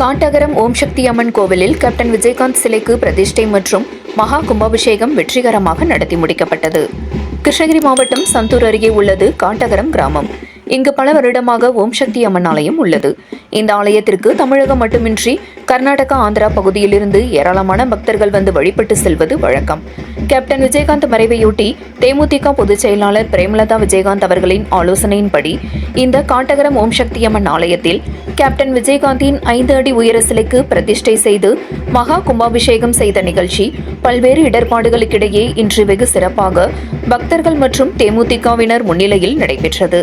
காட்டகரம் ஓம் சக்தி அம்மன் கோவிலில் கேப்டன் விஜயகாந்த் சிலைக்கு பிரதிஷ்டை மற்றும் மகா கும்பாபிஷேகம் வெற்றிகரமாக நடத்தி முடிக்கப்பட்டது. கிருஷ்ணகிரி மாவட்டம் சந்தூர் அருகே உள்ளது காட்டகரம் கிராமம். இங்கு பல வருடமாக ஓம் சக்தி அம்மன் ஆலயம் உள்ளது. இந்த ஆலயத்திற்கு தமிழகம் மட்டுமின்றி கர்நாடகா ஆந்திரா பகுதியிலிருந்து ஏராளமான பக்தர்கள் வந்து வழிபட்டு செல்வது வழக்கம். கேப்டன் விஜயகாந்த் மறைவையொட்டி தேமுதிக பொதுச் செயலாளர் பிரேமலதா விஜயகாந்த் அவர்களின் ஆலோசனையின்படி இந்த காட்டகரம் ஓம் சக்தி அம்மன் ஆலயத்தில் கேப்டன் விஜயகாந்தின் ஐந்து அடி உயர சிலைக்கு பிரதிஷ்டை செய்து மகா கும்பாபிஷேகம் செய்த நிகழ்ச்சி பல்வேறு இடர்பாடுகளுக்கிடையே இன்று வெகு சிறப்பாக பக்தர்கள் மற்றும் தேமுதிகவினர் முன்னிலையில் நடைபெற்றது.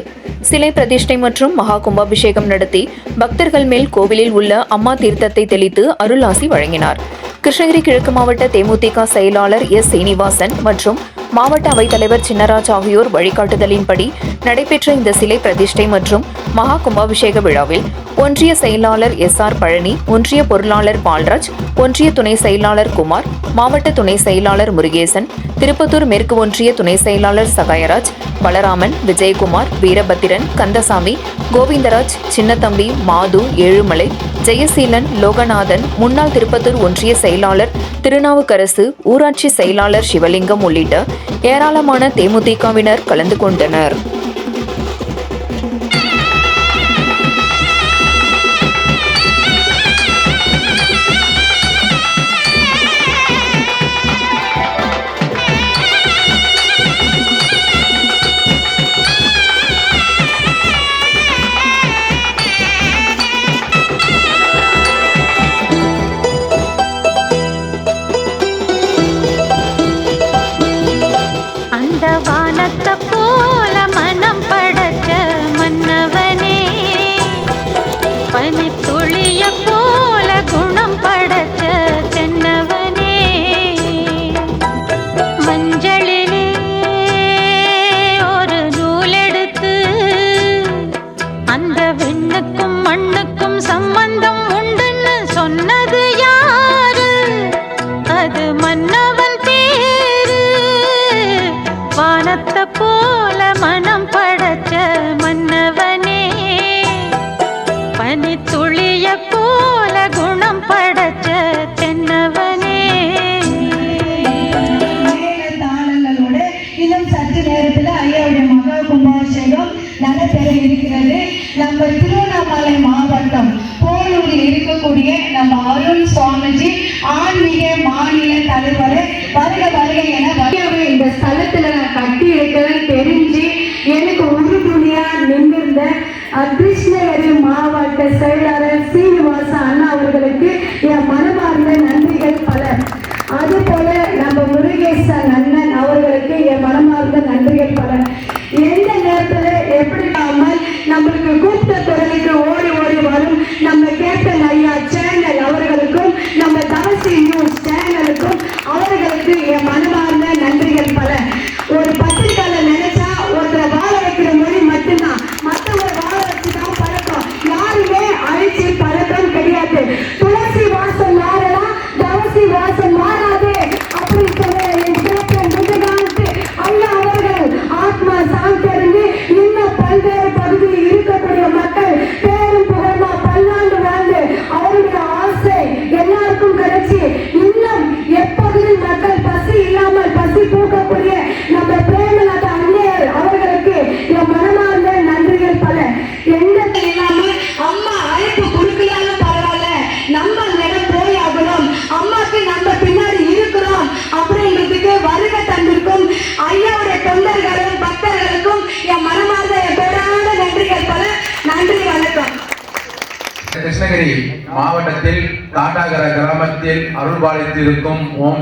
சிலை பிரதிஷ்டை மற்றும் மகா கும்பாபிஷேகம் நடத்தி பக்தர்கள் மேல் கோவிலில் உள்ள அம்மா தீர்த்தத்தை தெளித்து அருளாசி வழங்கினார். கிருஷ்ணகிரி கிழக்கு மாவட்ட தேமுதிக செயலாளர் எஸ் சீனிவாசன் மற்றும் மாவட்ட அவைத்தலைவர் சின்னராஜ் ஆகியோர் வழிகாட்டுதலின்படி நடைபெற்ற இந்த சிலை பிரதிஷ்டை மற்றும் மகா கும்பாபிஷேக விழாவில் ஒன்றிய செயலாளர் எஸ் ஆர் பழனி ஒன்றிய பொருளாளர் பால்ராஜ் ஒன்றிய துணை செயலாளர் குமார் மாவட்ட துணை செயலாளர் முருகேசன் திருப்பத்தூர் மேற்கு ஒன்றிய துணை செயலாளர் சகாயராஜ் பலராமன் விஜயகுமார் வீரபத்திரன் கந்தசாமி கோவிந்தராஜ் சின்னத்தம்பி மாது ஏழுமலை ஜெயசீலன் லோகநாதன் முன்னாள் திருப்பத்தூர் ஒன்றிய செயலாளர் திருநாவுக்கரசு ஊராட்சி செயலாளர் சிவலிங்கம் உள்ளிட்ட ஏராளமான தேமுதிகவினர் கலந்து கொண்டனர். கும்பாபிஷேகம் இருக்கிறது நம்ம திருவண்ணாமலை மாவட்டம் போலூரில் இருக்கக்கூடிய நம்ம அருண் சுவாமிஜி ஆன்மீக மாநில தலைவர்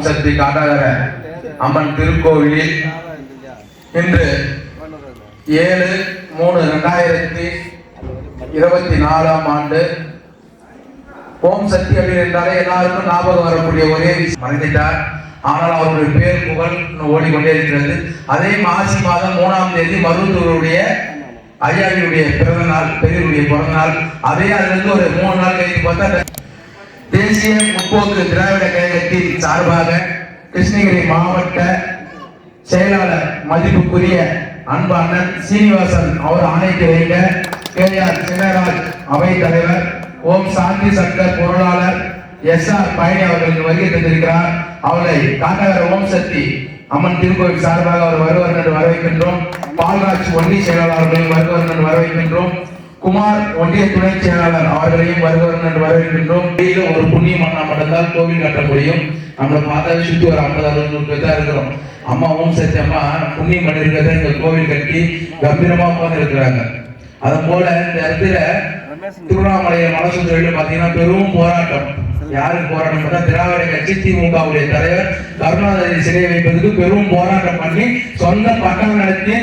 ஓம் சக்தி காட்டாகர அம்மன் திருக்கோவிலில் இன்று ஏழு மூணு ரெண்டாயிரத்தி இருபத்தி நாலாம் ஆண்டு ஓம் சக்தி அப்படின்னு என்றாலே எல்லாருக்கும் ஞாபகம் வரக்கூடிய ஒரே விஷயம். மறைந்துட்டார். ஆனால் அவருடைய பேர் புகழ் ஓடிக்கொண்டே இருக்கிறது. அதே மாசி மாதம் மூணாம் தேதி மருத்துவருடைய ஐயாவினுடைய பிறந்த நாள் பெரியவருடைய பிறந்த நாள். அதே அதுலேருந்து ஒரு மூணு நாள் கழித்து பார்த்தா தேசிய முற்போக்கு திராவிட கழகத்தின் சார்பாக கிருஷ்ணகிரி மாவட்ட செயலாளர் மதிப்புக்குரிய அன்பான சீனிவாசன் அவர் ஆணைக்கு வைக்க கே ஆர் சின்னராஜ் அவை தலைவர் ஓம் சாந்தி சர்க்கர் பொருளாளர் எஸ் ஆர் பழனி அவர்களுக்கு வருகை தந்திருக்கிறார். அவளை காட்டாகர ஓம் சக்தி அம்மன் திருக்கோவில் சார்பாக அவர் வருவார் என்று வரவேற்கின்றோம். பால்ராஜ் ஒன்னி செயலாளர்களையும் வருவார் என்று வரவேற்கின்றோம். குமார் ஒன்றிய துணை செயலாளர் அவர்களையும் வருவார் என்று வரவேற்கின்றோம். வெளியில ஒரு புண்ணியம் மண்ணா மட்டும்தான் கோவில் கட்ட முடியும். நம்மளை பார்த்தாவே சுற்றி ஒரு ஐம்பது அறுபது பேர் தான் இருக்கிறோம். அம்மா ஓம் சக்தி அம்மா புண்ணியம் பண்ணிருக்கிறத இந்த கோவில் கட்டி கம்பீரமா உட்கார்ந்து இருக்கிறாங்க. அது போல இந்த இடத்துல திருவண்ணாமலையை மனசு தொழில் பாத்தீங்கன்னா பெரும் போராட்டம். யாருக்கு போராட்டம் பண்ணா திராவிட கட்சி திமுகவுடைய தலைவர் கருணாநிதி சிலையை வைப்பதற்கு பெரும் போராட்டம் பண்ணி சொந்த பட்டம் நடத்தி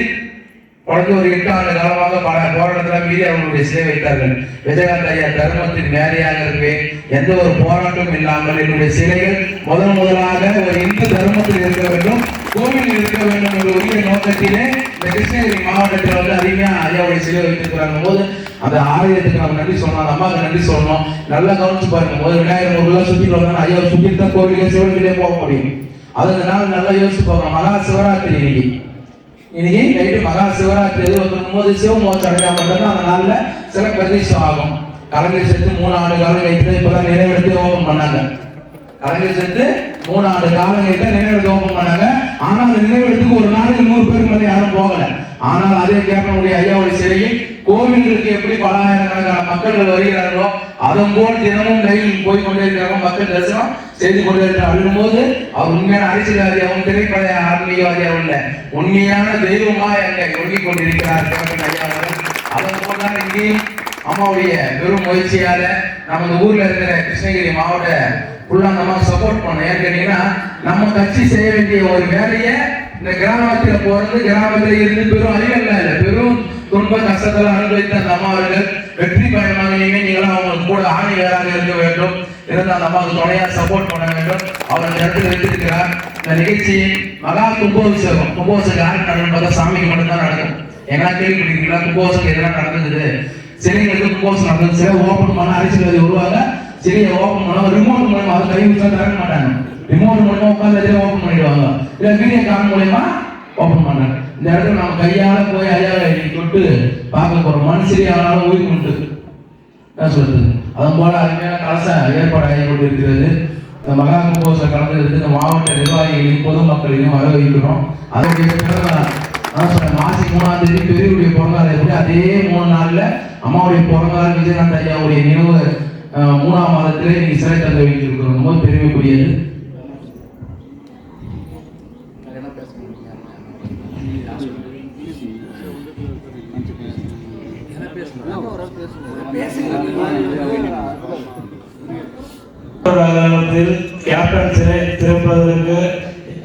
குறைஞ்ச ஒரு எட்டு ஆண்டு காலமாக பல போராட்டத்தில் மீறி அவர்களுடைய சிலை வைத்தார்கள். விஜயகாந்த் ஐயா தர்மத்தின் மேலையாக இருப்பேன். எந்த ஒரு போராட்டமும் இல்லாமல் என்னுடைய சிலைகள் முதன் முதலாக ஒரு இந்து தர்மத்தில் இருக்க வேண்டும் கோவில் இருக்க வேண்டும் என்ற உரிய நோக்கத்திலே இந்த கிருஷ்ணகிரி மாவட்டத்தில் வந்து அதிகமா ஐயாவுடைய சிலை வைத்திருக்கிறாங்க போது அந்த ஆலயத்துக்கு நம்ம நன்றி சொன்னோம் அம்மாவுக்கு நன்றி சொன்னோம். நல்லா கவனிச்சு பாருங்க போது விநாயகர் ஊர்லாம் சுத்திட்டு வந்தாங்க ஐயாவை சுற்றி தான் கோவிலே சிவன்கிட்டே போக முடியும். அதனால நல்லா யோசிச்சு பார்க்கணும். மகா சிவராத்திரி இன்னைக்கு. இன்னைக்கு நைட்டு மகா சிவராத்திரி எது வந்துடும் போது சிவமோச்சம் அடையா மட்டும்தான் அந்த நாள்ல சில பிரதிஷ்டம் ஆகும் கலைஞர் சேர்த்து மூணு ஆண்டு காலம் வைத்து இப்பதான் நிறைவேற்றி ஓபன் பண்ணாங்க. கலைஞர் சேர்த்து மூணு ஆண்டு காலம் வைத்து நினைவெடுத்து ஓபன் பண்ணாங்க. ஆனால் அந்த நினைவெடுத்துக்கு ஒரு நாளைக்கு நூறு பேருக்கு மேலே யாரும் போகல. ஆனால் அதே கேட்கக்கூடிய ஐயாவுடைய சிறையில் கோவில்களுக்கு எப்படி பல ஆயிரக்கணக்கான மக்கள் வருகிறார்களோ அதன் போல் தினமும் ரயில் போய் கொண்டே இருக்கிறாங்க மக்கள் தரிசனம் செய்து கொண்டே இருக்கிறார் போது அவர் உண்மையான அரசியல்வாதியாகவும் திரைப்பட ஆன்மீகவாதியாகவும் இல்ல. உண்மையான தெய்வமா என்னை ஒழுங்கிக் கொண்டிருக்கிறார் அதன் போல் தான் இங்கேயும் அம்மாவுடைய பெரும் முயற்சியால நம்ம ஊர்ல இருக்கிற கிருஷ்ணகிரி மாவட்ட ஃபுல்லா நம்ம சப்போர்ட் பண்ணோம். ஏன்னு கேட்டீங்கன்னா நம்ம கட்சி செய்ய வேண்டிய ஒரு வேலையை இந்த கிராமத்தில் போறது கிராமத்தில் இருந்து பெரும் அறிவல்ல இல்லை பெரும் துன்ப கஷ்டத்துல அனுபவித்த அந்த அம்மாவர்கள் வெற்றி பயணமாக நீங்கள் நீங்களும் கூட ஆணை வேறாக இருக்க வேண்டும். இருந்தால் அந்த அம்மாவுக்கு துணையா சப்போர்ட் பண்ண வேண்டும். அவர் அந்த இடத்துல வைத்திருக்கிறார். இந்த நிகழ்ச்சியின் மகா கும்பாபிஷேகம் கும்பாபிஷேகம் யாருக்கு நடக்கும் பார்த்தா சாமிக்கு மட்டும்தான் நடக்கும். ஏன்னா கேள்விப்பட்டிருக்கீங்களா கும்பாபிஷேகம் எதெல்லாம் நடந்தது? சிலைகளுக்கு கும்பாபிஷேகம் நடந்தது? சிலை ஓப்பன் பண்ண அரசியல்வாதி வருவாங்க. சிலையை ஓப்பன் பண்ண ரிமோட் மூலமா அதை கை வச்சா திறக்க மாட்டாங்க. ரிமோட் மூலமா உட்காந்து ஓப்பன் பண்ணிடுவாங்க. இல்லை வீடியோ கால் மூலயமா ஓப்பன் பண்ணாங்க. இந்த இடத்துல நம்ம கையால போய் ஐயாவை இன்னைக்கு தொட்டு பார்க்க போறோம். மனுஷரி ஆனாலும் ஓய்வு உண்டு நான் சொல்றது? அதன் போல அருமையான கலச ஏற்பாடு ஆகி கொண்டிருக்கிறது. இந்த மகா கும்போசம் கலந்து இந்த மாவட்ட நிர்வாகிகளையும் பொதுமக்களையும் வரவேற்கிறோம். அதனுடைய பிறந்த சொன்னேன் மாசி மூணாம் தேதி பெரியவுடைய பிறந்தநாள். எப்படி அதே மூணு நாள்ல அம்மாவுடைய பிறந்தநாள் விஜயநாத் ஐயாவுடைய நினைவு மூணாம் மாதத்திலே இன்னைக்கு சிறை தந்து வைத்திருக்கிறோம். ரொம்ப பெருமைக்குரியது. காலத்தில் கேப்டன் சிலை திறப்பதற்கு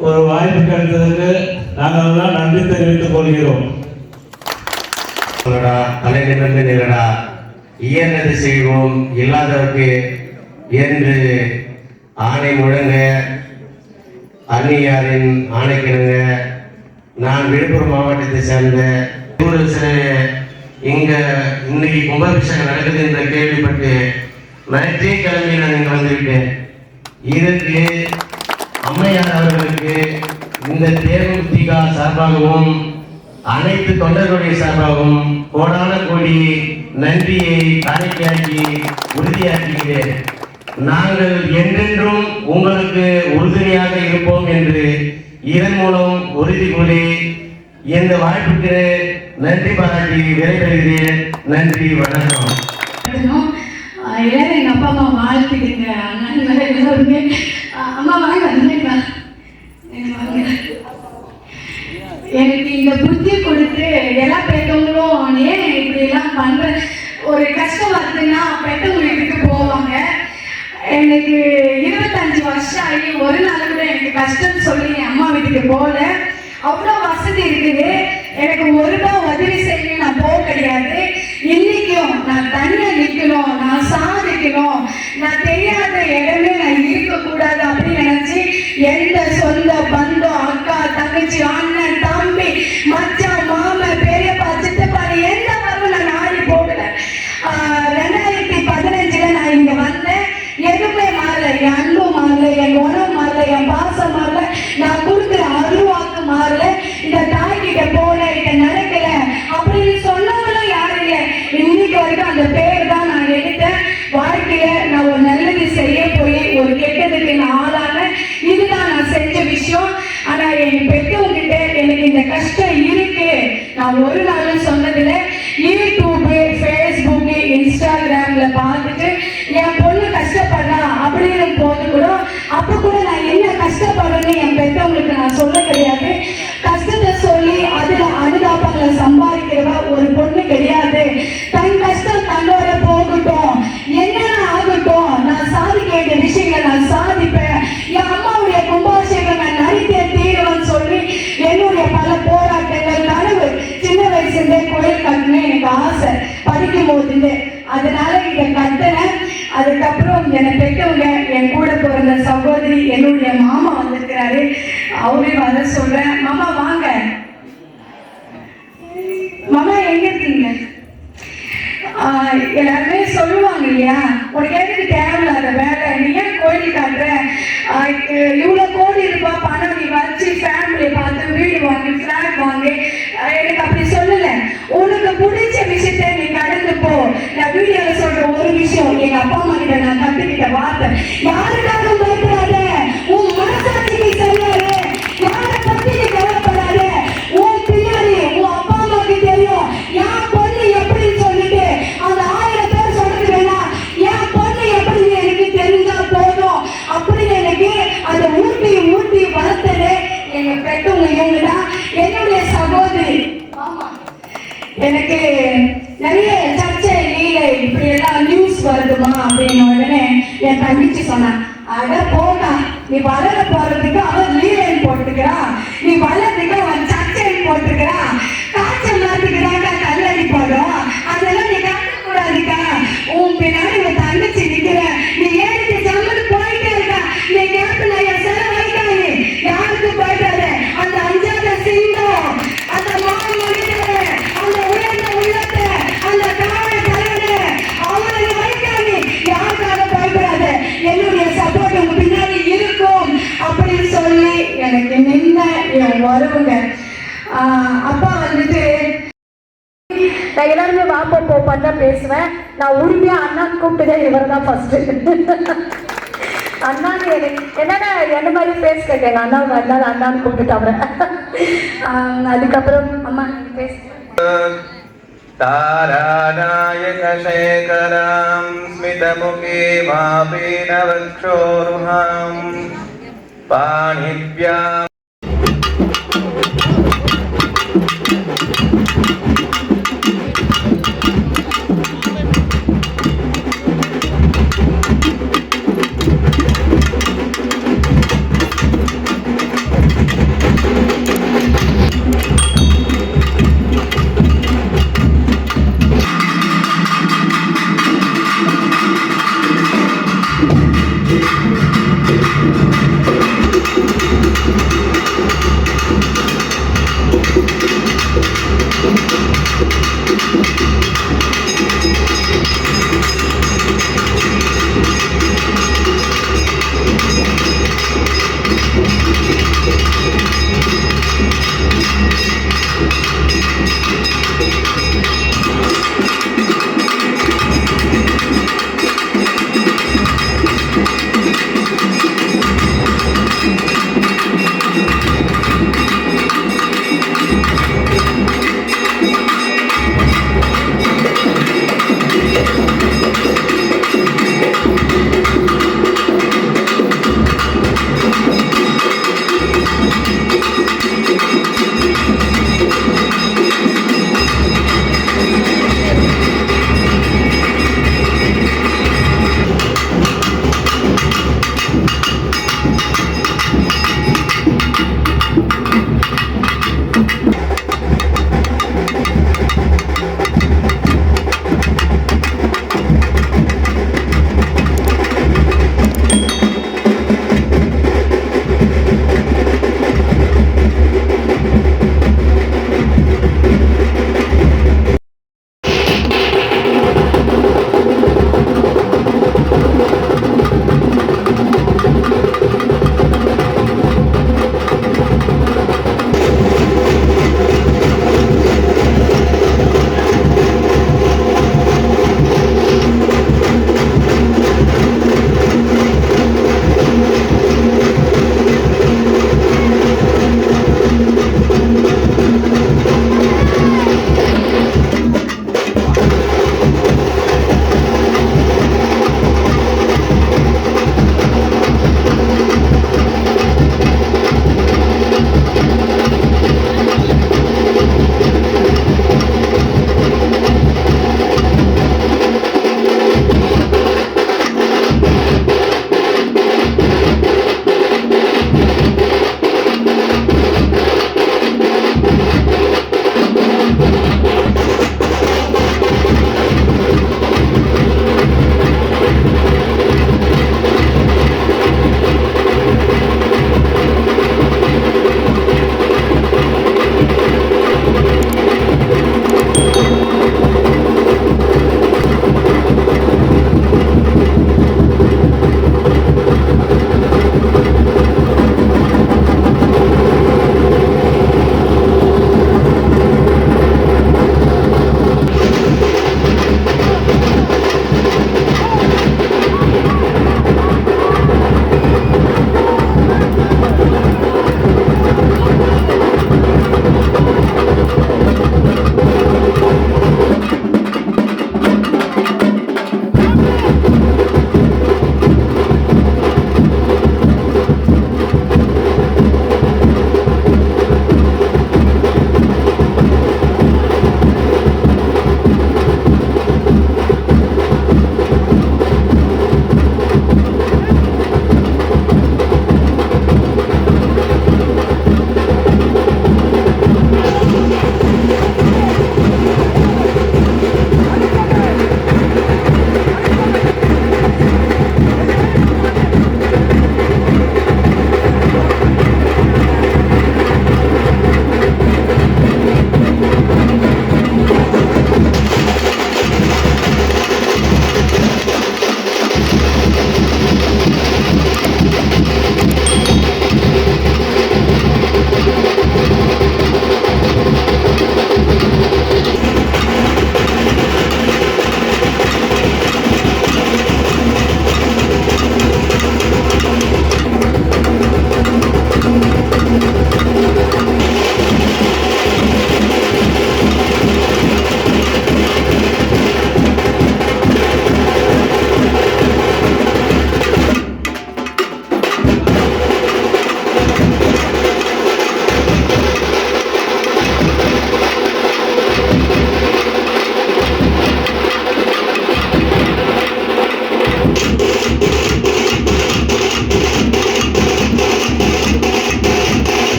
ஒரு வாய்ப்பு கிடைத்ததற்கு நாங்கள் எல்லாம் நன்றி தெரிவித்துக் கொள்கிறோம். சொல்லடா தலை நிமிர்ந்து நிறடா இயன்றது செய்வோம் இல்லாதவர்க்கு என்று ஆணை முழங்க அன்னியாரின் ஆணைக்கிணங்க நான் விழுப்புரம் மாவட்டத்தை சேர்ந்த சில இங்க இன்னைக்கு கும்பாபிஷேகம் நடக்குது என்று கேள்விப்பட்டு நேற்றே கிளம்பி நான் இங்கே வந்துவிட்டேன் இதற்கு அம்மையார் அவர்களுக்கு இந்த தேமுதிக சார்பாகவும் அனைத்து தொண்டர்களுடைய சார்பாகவும் கோடான கோடி நன்றியை காணிக்கையாக்கி உறுதியாக்குகிறேன். நாங்கள் என்றென்றும் உங்களுக்கு உறுதுணையாக இருப்போம் என்று இதன் மூலம் உறுதி கூறி இந்த வாய்ப்புக்கு நன்றி பாராட்டி விடைபெறுகிறேன். நன்றி வணக்கம். எல்லாரும் எங்கள் அப்பா அம்மா வாழ்த்துக்குங்க அண்ணன் வேற எல்லாருமே அம்மா வாங்க வந்துருங்க எனக்கு இந்த புத்தி கொடுத்து எல்லா பெற்றவங்களும் ஏன் இப்படி எல்லாம் பண்ற? ஒரு கஷ்டம் வருதுன்னா பெற்றவங்க வீட்டுக்கு போவாங்க. எனக்கு இருபத்தஞ்சு வருஷம் ஆகி ஒரு நாள் கூட எனக்கு கஷ்டம் சொல்லி என் அம்மா வீட்டுக்கு போகல. அவ்வளோ வசதி இருக்குது. எனக்கு ஒரு ரூபா உதவி செய்ய நான் போக கிடையாது. இன்னைக்கும் நான் தனியா நிக்கணும் நான் சாதிக்கணும் நான் தெரியாத இடமே நான் இருக்கக்கூடாது அப்படின்னு நினைச்சு எந்த சொந்த பந்தம் அக்கா தங்கச்சி அண்ணன் தம்பி மச்ச அதுக்கப்புறம் என்னை பெற்றவங்க என் கூட பிறந்த சகோதரி என்னுடைய மாமா வந்திருக்கிறாரு. அவரையும் வர சொல்றேன். மாமா வாங்க. மாமா எங்க இருக்கீங்க? எல்லாருமே சொல்லுவாங்க இல்லையா? உனக்கு எதுக்கு தேவையில்லாத வேலை? நீ ஏன் கோயில் காட்டுற? இவ்வளவு கோடி ரூபாய் பணம் நீ வச்சு ஃபேமிலியை பார்த்து வீடு வாங்கி ஃபிளாட் வாங்கி. எனக்கு அப்படி சொல்லல. உனக்கு பிடிச்ச விஷயத்த நீ கடந்து நான் வீடியோல சொல்ற ஒரு விஷயம் எங்க அப்பா அம்மா கிட்ட நான் கத்துக்கிட்ட வார்த்தை யாருக்காக பயப்படாத உன் மனசாட்சிக்கு சரியாரு யாரை பத்தி நீ கவலைப்படாத உன் பின்னாடி உன் அப்பா அம்மாக்கு தெரியும் என் பொண்ணு எப்படின்னு சொல்லிட்டு அந்த ஆயிரம் பேர் சொல்றது வேணாம் என் பொண்ணு எப்படி எனக்கு தெரிஞ்சா போதும் அப்படின்னு எனக்கு அந்த ஊட்டி ஊட்டி வளர்த்தது எங்க பெற்றவங்க இவங்க தான் என்னுடைய சகோதரி ஆமா எனக்கு நிறைய இப்படி எல்லாம் நியூஸ் வருதுமா அப்படின்னு உடனே என் தங்கச்சி சொன்னான் அட போனா நீ வளர போறதுக்கு அவன் லீலைன்னு போட்டுக்கிறான் நீ வளர்றதுக்கு அவன் சர்ச்சைன்னு போட்டுக்கிறான் காய்ச்சல் நேரத்துக்கு கல்லடி போடும். அதெல்லாம் வருவங்க ஆஹ் அப்பா வந்துட்டு நான் எல்லாருமே வாப்போ போப்பான்னு தான் பேசுவேன் நான் உரிமையா அண்ணான்னு கூப்பிட்டதே இவர் தான் ஃபர்ஸ்ட் அண்ணான்னு எனக்கு என்னன்னா என்ன மாதிரி பேச கேட்டேன் அண்ணாவுக்கு அண்ணா அண்ணான்னு கூப்பிட்டுட்டாங்க அதுக்கப்புறம் அம்மா நீங்க பேசுங்க तारानायकशेखरां स्मितमुखीमापीनवक्षोरुहां Música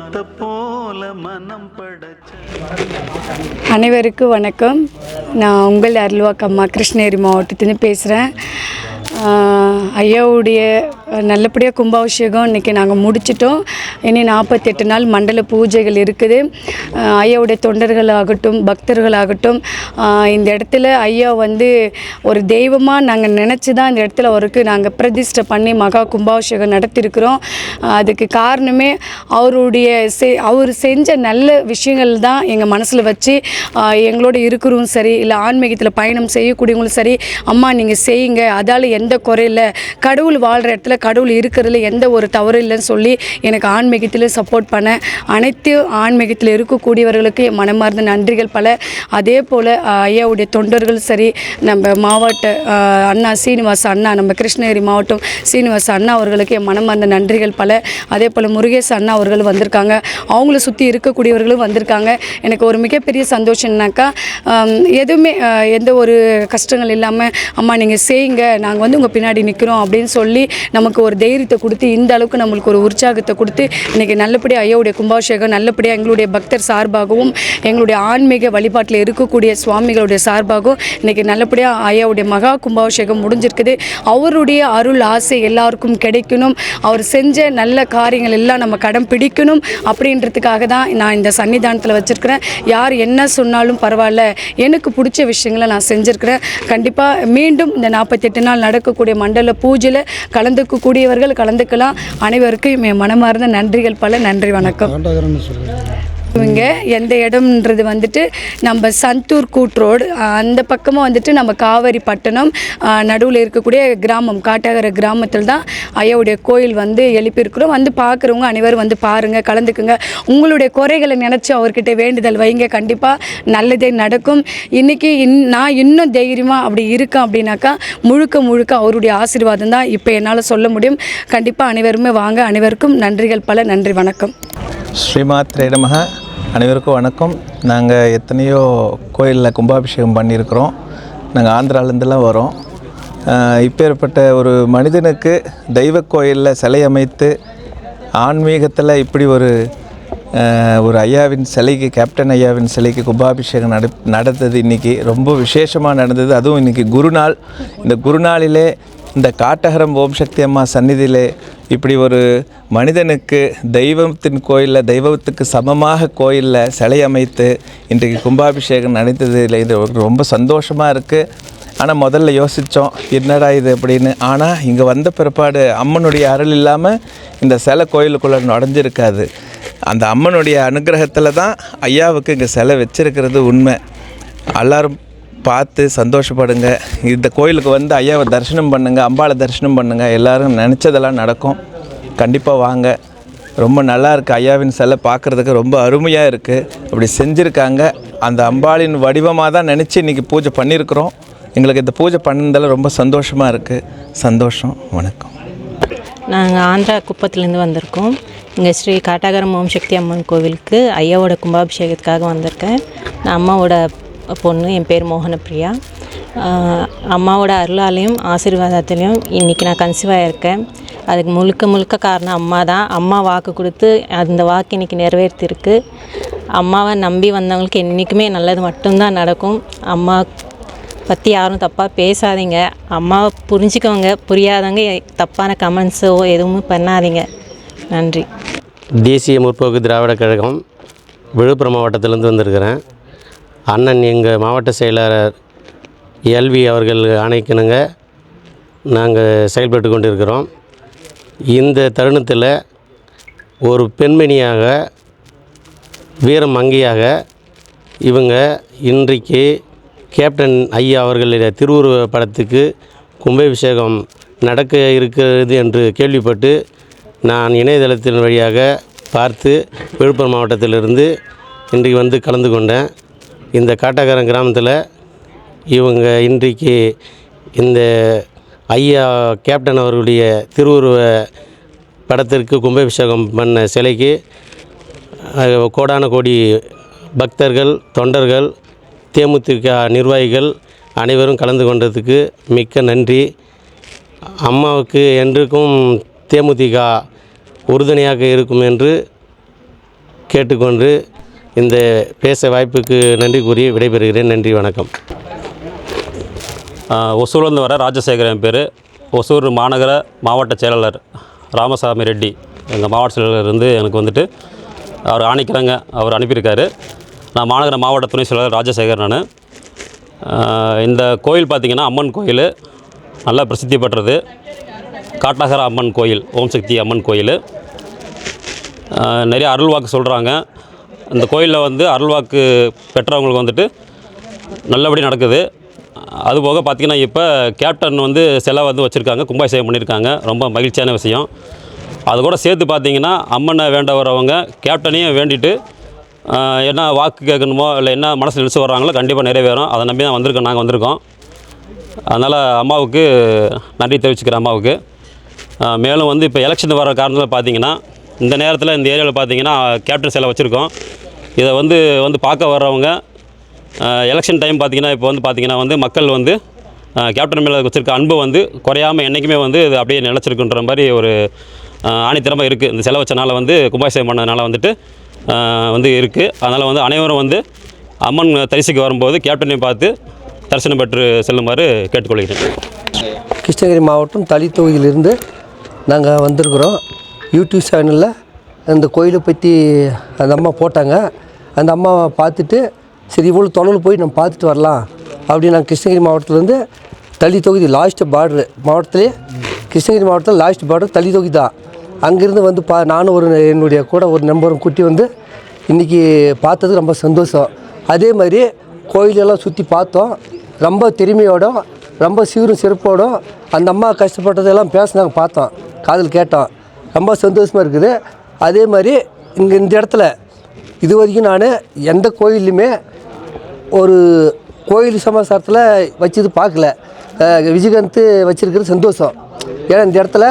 வானத்தை போல மனம் படைச்ச. அனைவருக்கும் வணக்கம். நான் உங்கள் அருள்வாக்கம்மா கிருஷ்ணகிரி மாவட்டத்துலேருந்து பேசுகிறேன் ஐயாவுடைய நல்லபடியாக கும்பாபிஷேகம் இன்றைக்கி நாங்கள் முடிச்சிட்டோம். இனி நாற்பத்தெட்டு நாள் மண்டல பூஜைகள் இருக்குது. ஐயாவுடைய தொண்டர்களாகட்டும் பக்தர்களாகட்டும் இந்த இடத்துல ஐயா வந்து ஒரு தெய்வமாக நாங்கள் நினச்சி தான் இந்த இடத்துல அவருக்கு நாங்கள் பிரதிஷ்டை பண்ணி மகா கும்பாபிஷேகம் நடத்தியிருக்கிறோம். அதுக்கு காரணமே அவருடைய செ அவர் செஞ்ச நல்ல விஷயங்கள் தான் எங்கள் மனசில் வச்சு எங்களோட இருக்கிறவும் சரி இல்லை ஆன்மீகத்தில் பயணம் செய்யக்கூடியவங்களும் சரி அம்மா நீங்கள் செய்யுங்க. அதால் எந்த குறையில் கடவுள் வாழ்கிற இடத்துல கடவுள் இருக்கிறதுல எந்த ஒரு தவறு இல்லைன்னு சொல்லி எனக்கு ஆன்மீகத்தில் சப்போர்ட் பண்ண அனைத்து ஆன்மீகத்தில் இருக்கக்கூடியவர்களுக்கு என் மனமார்ந்த நன்றிகள் பல. அதே போல் ஐயாவுடைய தொண்டர்கள் சரி நம்ம மாவட்ட அண்ணா சீனிவாச அண்ணா நம்ம கிருஷ்ணகிரி மாவட்டம் சீனிவாச அண்ணா அவர்களுக்கு என் மனமார்ந்த நன்றிகள் பல. அதே போல் முருகேச அண்ணா அவர்கள் வந்திருக்காங்க. அவங்கள சுற்றி இருக்கக்கூடியவர்களும் வந்திருக்காங்க. எனக்கு ஒரு மிகப்பெரிய சந்தோஷம்னாக்கா எதுவுமே எந்த ஒரு கஷ்டங்கள் இல்லாமல் அம்மா நீங்கள் செய்யுங்க. நாங்கள் வந்து உங்கள் பின்னாடி நிற்கிறோம் அப்படின்னு சொல்லி நமக்கு ஒரு தைரியத்தை கொடுத்து இந்த அளவுக்கு நம்மளுக்கு ஒரு உற்சாகத்தை கொடுத்து இன்றைக்கி நல்லபடியாக ஐயாவுடைய கும்பாபிஷேகம் நல்லபடியாக எங்களுடைய பக்தர் சார்பாகவும் எங்களுடைய ஆன்மீக வழிபாட்டில் இருக்கக்கூடிய சுவாமிகளுடைய சார்பாகவும் இன்றைக்கி நல்லபடியாக ஐயாவுடைய மகா கும்பாபிஷேகம் முடிஞ்சிருக்குது. அவருடைய அருள் ஆசை எல்லாருக்கும் கிடைக்கணும். அவர் செஞ்ச நல்ல காரியங்கள் எல்லாம் நம்ம கடம் பிடிக்கணும் அப்படின்றதுக்காக தான் நான் இந்த சன்னிதானத்தில் வச்சுருக்கிறேன். யார் என்ன சொன்னாலும் பரவாயில்ல. எனக்கு பிடிச்ச விஷயங்களை நான் செஞ்சுருக்கிறேன். கண்டிப்பாக மீண்டும் இந்த நாற்பத்தெட்டு நாள் நடக்கக்கூடிய மண்டல பூஜையில் கூடியவர்கள் கலந்துக்கலாம். அனைவருக்கும் மனமார்ந்த நன்றிகள் பல. நன்றி வணக்கம். இவங்க எந்த இடம்ன்றது வந்துட்டு நம்ம சந்தூர் கூட் ரோடு. அந்த பக்கமாக வந்துட்டு நம்ம காவேரி பட்டணம் நடுவில் இருக்கக்கூடிய கிராமம் காட்டாகர கிராமத்தில் தான் ஐயாவுடைய கோயில் வந்து எழுப்பியிருக்கிறோம். வந்து பார்க்குறவங்க அனைவரும் வந்து பாருங்கள் கலந்துக்குங்க. உங்களுடைய குறைகளை நினச்சி அவர்கிட்ட வேண்டுதல் வைங்க. கண்டிப்பாக நல்லதே நடக்கும். இன்றைக்கி இன் நான் இன்னும் தைரியமாக அப்படி இருக்கேன் அப்படின்னாக்கா முழுக்க முழுக்க அவருடைய ஆசீர்வாதம் தான் இப்போ என்னால் சொல்ல முடியும். கண்டிப்பாக அனைவருமே வாங்க. அனைவருக்கும் நன்றிகள் பல. நன்றி வணக்கம். ஸ்ரீமாத்ரே நமக. அனைவருக்கும் வணக்கம். நாங்கள் எத்தனையோ கோயிலில் கும்பாபிஷேகம் பண்ணியிருக்கிறோம். நாங்கள் ஆந்திராலேருந்துலாம் வரோம். இப்பேற்பட்ட ஒரு மனிதனுக்கு தெய்வ கோயிலில் சிலை அமைத்து ஆன்மீகத்தில் இப்படி ஒரு ஒரு ஐயாவின் சிலைக்கு கேப்டன் ஐயாவின் சிலைக்கு கும்பாபிஷேகம் நட நடந்தது இன்றைக்கி ரொம்ப விசேஷமாக நடந்தது. அதுவும் இன்றைக்கி குருநாள். இந்த குருநாளிலே இந்த காட்டகரம் ஓம் சக்தி அம்மா சந்நிதியிலே இப்படி ஒரு மனிதனுக்கு தெய்வத்தின் கோயிலில் தெய்வத்துக்கு சமமாக கோயிலில் சிலை அமைத்து இன்றைக்கு கும்பாபிஷேகம் நடந்ததில் இது ரொம்ப சந்தோஷமாக இருக்குது ஆனால் முதல்ல யோசித்தோம் என்னடா இது அப்படின்னு. ஆனால் இங்கே வந்த பிற்பாடு அம்மனுடைய அருள் இல்லாமல் இந்த சிலை கோயிலுக்குள்ளே நுழைஞ்சிருக்காது அந்த அம்மனுடைய அனுகிரகத்தில் தான் ஐயாவுக்கு இங்கே சிலை வச்சிருக்கிறது உண்மை. எல்லாரும் பார்த்து சந்தோஷப்படுங்க. இந்த கோயிலுக்கு வந்து ஐயாவை தரிசனம் பண்ணுங்கள் அம்பாளை தரிசனம் பண்ணுங்கள் எல்லோரும் நினச்சதெல்லாம் நடக்கும். கண்டிப்பாக வாங்க. ரொம்ப நல்லா இருக்குது ஐயாவின் சிலை பார்க்குறதுக்கு ரொம்ப அருமையாக இருக்குது அப்படி செஞ்சுருக்காங்க. அந்த அம்பாளின் வடிவமாக தான் நினச்சி இன்றைக்கி பூஜை பண்ணியிருக்கிறோம் எங்களுக்கு இந்த பூஜை பண்ணதில் ரொம்ப சந்தோஷமாக இருக்குது சந்தோஷம் வணக்கம். நாங்கள் ஆந்திரா குப்பத்துலேருந்து வந்திருக்கோம். இங்கே ஸ்ரீ காட்டாகரம் ஓம் சக்தி அம்மன் கோவிலுக்கு ஐயாவோட கும்பாபிஷேகத்துக்காக வந்திருக்கேன். நான் அம்மாவோட பொண்ணு என் பேர் மோகனப்பிரியா. அம்மாவோட அருளாலையும் ஆசீர்வாதத்துலேயும் இன்றைக்கி நான் கன்சீவாக இருக்கேன். அதுக்கு முழுக்க முழுக்க காரணம் அம்மா தான். அம்மா வாக்கு கொடுத்து அந்த வாக்கு இன்றைக்கி நிறைவேற்றிருக்கு. அம்மாவை நம்பி வந்தவங்களுக்கு என்றைக்குமே நல்லது மட்டும்தான் நடக்கும். அம்மா பற்றி யாரும் தப்பாக பேசாதீங்க. அம்மாவை புரிஞ்சுக்கவங்க புரியாதவங்க தப்பான கமெண்ட்ஸோ எதுவும் பண்ணாதீங்க. நன்றி. தேசிய முற்போக்கு திராவிட கழகம் விழுப்புரம் மாவட்டத்திலேருந்து வந்திருக்கிறேன். அண்ணன் எங்கள் மாவட்ட செயலாளர் எல்வி அவர்கள் ஆணைக்கணுங்க நாங்கள் செயல்பட்டு கொண்டிருக்கிறோம். இந்த தருணத்தில் ஒரு பெண்மணியாக வீரம் மங்கையாக இவங்க இன்றைக்கு கேப்டன் ஐயா அவர்களுடைய திருவுருவ படத்துக்கு கும்பாபிஷேகம் நடக்க இருக்கிறது என்று கேள்விப்பட்டு நான் இணையதளத்தின் வழியாக பார்த்து விழுப்புரம் மாவட்டத்திலிருந்து இன்றைக்கு வந்து கலந்து கொண்டேன். இந்த காட்டாக்காரன் கிராமத்தில் இவங்க இன்றைக்கு இந்த ஐயா கேப்டன் அவர்களுடைய திருவுருவ படத்திற்கு கும்பாபிஷேகம் பண்ண சிலைக்கு கோடான கோடி பக்தர்கள் தொண்டர்கள் தேமுதிக நிர்வாகிகள் அனைவரும் கலந்து கொண்டதுக்கு மிக்க நன்றி. அம்மாவுக்கு என்றுக்கும் தேமுதிக உறுதுணையாக இருக்கும் என்று கேட்டுக்கொண்டு இந்த பேச வாய்ப்புக்கு நன்றி கூறி விடைபெறுகிறேன். நன்றி வணக்கம். ஒசூர்லேருந்து வர ராஜசேகர் என் பேர். ஒசூர் மாநகர மாவட்ட செயலாளர் ராமசாமி ரெட்டி. எங்கள் மாவட்ட செயலாளர் இருந்து எனக்கு வந்துட்டு அவர் ஆணைக்கிறாங்க அவர் அனுப்பியிருக்காரு. நான் மாநகர மாவட்ட துணை செயலாளர் ராஜசேகர் நான். இந்த கோயில் பார்த்திங்கன்னா அம்மன் கோயில். நல்லா பிரசித்தி பெற்றது. காட்டாகர அம்மன் கோயில் ஓம் சக்தி அம்மன் கோயில். நிறைய அருள்வாக்கு சொல்கிறாங்க இந்த கோயிலில் வந்து அருள்வாக்கு பெற்றவங்களுக்கு வந்துட்டு நல்லபடி நடக்குது. அதுபோக பார்த்திங்கன்னா இப்போ கேப்டன் வந்து சிலை வந்து வச்சுருக்காங்க கும்பாபிஷேகம் பண்ணியிருக்காங்க ரொம்ப மகிழ்ச்சியான விஷயம். அது கூட சேர்த்து பார்த்தீங்கன்னா அம்மனை வேண்ட வரவங்க கேப்டனையும் வேண்டிட்டு என்ன வாக்கு கேட்கணுமோ இல்லை என்ன மனசில் நினச்சி வர்றாங்களோ கண்டிப்பாக நிறைவேறும். அதை நம்பி தான் வந்திருக்கோம் நாங்கள் வந்திருக்கோம். அதனால் அம்மாவுக்கு நன்றி தெரிவிச்சுக்கிறேன் அம்மாவுக்கு. மேலும் வந்து இப்போ எலெக்ஷன் வர காரணத்தில் பார்த்தீங்கன்னா இந்த நேரத்தில் இந்த ஏரியாவில் பார்த்தீங்கன்னா கேப்டன் சிலை வச்சுருக்கோம். இதை வந்து வந்து பார்க்க வர்றவங்க எலெக்ஷன் டைம் பார்த்தீங்கன்னா இப்போ வந்து பார்த்தீங்கன்னா வந்து மக்கள் வந்து கேப்டன் மேலே வச்சுருக்க அன்பு வந்து குறையாமல் என்றைக்குமே வந்து இது அப்படியே நிலச்சிருக்குன்ற மாதிரி ஒரு ஆணித்தரமாக இருக்குது இந்த செலவு வச்சனால வந்து கும்பாபிஷேகம் பண்ணதுனால வந்துட்டு வந்து இருக்குது அதனால் வந்து அனைவரும் வந்து அம்மன் தரிசிக்கு வரும்போது கேப்டனை பார்த்து தரிசனம் பெற்று செல்லுமாறு கேட்டுக்கொள்கிறேன். கிருஷ்ணகிரி மாவட்டம் தளி தொகுதியிலிருந்து நாங்கள் வந்திருக்கிறோம். யூடியூப் சேனலில் அந்த கோயிலை பற்றி அந்த அம்மா போட்டாங்க. அந்த அம்மாவை பார்த்துட்டு சரி இவ்வளோ தொலைவில் போய் நம்ம பார்த்துட்டு வரலாம் அப்படி நாங்கள் கிருஷ்ணகிரி மாவட்டத்துலேருந்து தளி தொகுதி லாஸ்ட் பார்டரு மாவட்டத்திலே கிருஷ்ணகிரி மாவட்டத்தில் லாஸ்ட் பார்டர் தளி தொகுதி தான். அங்கேருந்து வந்து பா நானும் ஒரு என்னுடைய கூட ஒரு நம்பரும் கூட்டி வந்து இன்றைக்கி பார்த்தது ரொம்ப சந்தோஷம். அதே மாதிரி கோயிலெல்லாம் சுற்றி பார்த்தோம். ரொம்ப திறமையோடும் ரொம்ப சீரும் சிறப்போடும் அந்த அம்மா கஷ்டப்பட்டதெல்லாம் பேசினாங்க பார்த்தோம். காதில் கேட்டோம். ரொம்ப சந்தோஷமாக இருக்குது. அதே மாதிரி இங்கே இந்த இடத்துல இது வரைக்கும் நான் எந்த கோயில்லையுமே ஒரு கோயில் சமாச்சாரத்தில் வச்சது பார்க்கல. விஜயகாந்த் வச்சிருக்கிறது சந்தோஷம். ஏன்னா இந்த இடத்துல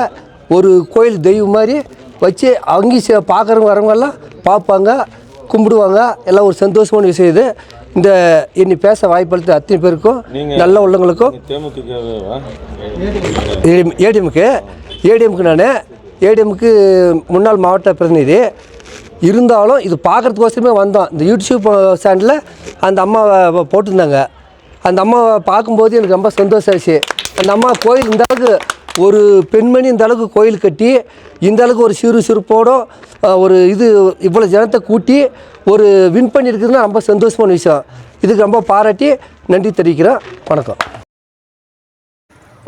ஒரு கோயில் தெய்வம் மாதிரி வச்சு அங்கேயும் பார்க்குறவங்க வரவங்க எல்லாம் பார்ப்பாங்க கும்பிடுவாங்க. எல்லாம் ஒரு சந்தோஷமான விஷயம் இது. இந்த என்னை பேச வாய்ப்பளித்த அத்தனை பேருக்கும் நல்ல உள்ளவங்களுக்கும் ஏடிஎம்க்கு ஏடிஎம்க்கு நான் ஏடிஎம்க்கு முன்னாள் மாவட்ட பிரதிநிதி இருந்தாலும் இது பார்க்குறதுக்கோசரமே வந்தோம் இந்த யூடியூப் சேனலில் அந்த அம்மாவை போட்டிருந்தாங்க. அந்த அம்மாவை பார்க்கும்போது எனக்கு ரொம்ப சந்தோஷம் ஆச்சு அந்த அம்மா கோயில் இந்த அளவுக்கு ஒரு பெண்மணி இந்த அளவுக்கு கோயில் கட்டி இந்த அளவுக்கு ஒரு சிறு சிறுப்போட ஒரு இது இவ்வளோ ஜனத்தை கூட்டி ஒரு வின் பண்ணியிருக்குதுன்னா ரொம்ப சந்தோஷமான விஷயம். இதுக்கு ரொம்ப பாராட்டி நன்றி தெரிவிக்கிறேன். வணக்கம்.